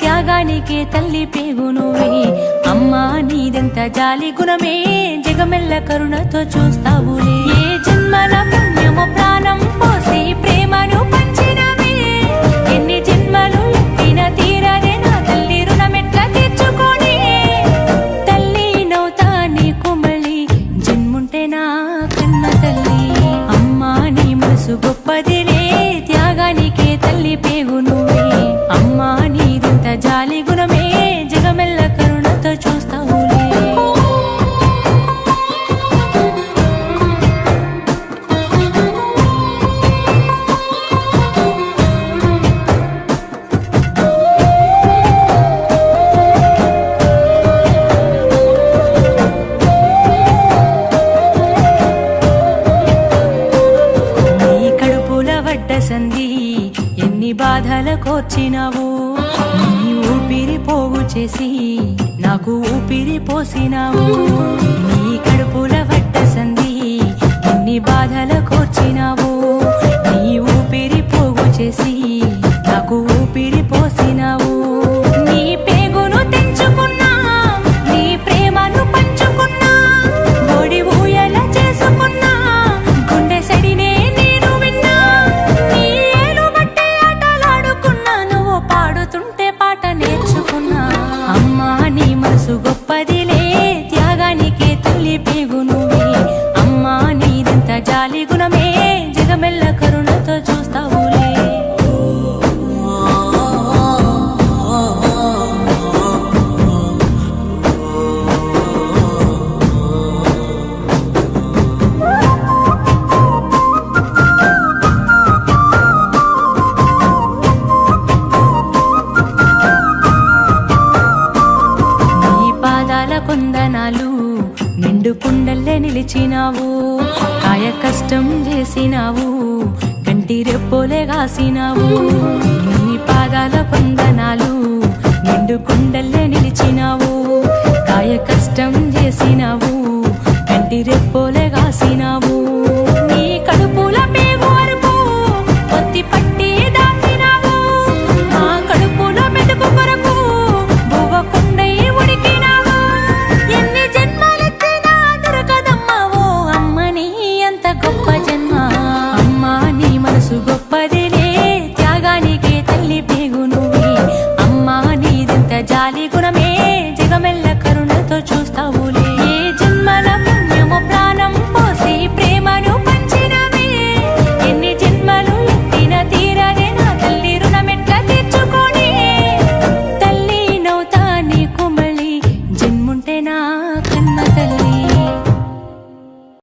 త్యాగానికే తల్లి పేగు నువ్వే అమ్మా నీదెంత జాలి గుణమే జగమెల్ల కరుణతో చూస్తావులే. ఏ జన్మల పుణ్యము ప్రాణం పోసి ప్రేమను పంచినవే. ఎన్ని జన్మలు ఎత్తిన తీరనే నా తల్లి రుణమెట్ల తీర్చుకొని. తల్లి నవ్వుతా నీకు మళ్ళీ జన్ముంటే నా కన్న తల్లి. అమ్మా నీ మనసు గొప్ప బాధల నీ ఊపిరి పోగు చేసి నాకు ఊపిరి పోసినావు. నీ కడుపుల వడ్డ సంధి ఎన్ని బాధల కోర్చినావు. నీ ఊపిరి పోగు చేసి నాకు ఊపిరి పోసిన నిండు కుండల్లే నిలిచినావు. కాయ కష్టం చేసినావు. కంటి రెప్పోలే కాసినావు నీ పాదాల కొందనాలు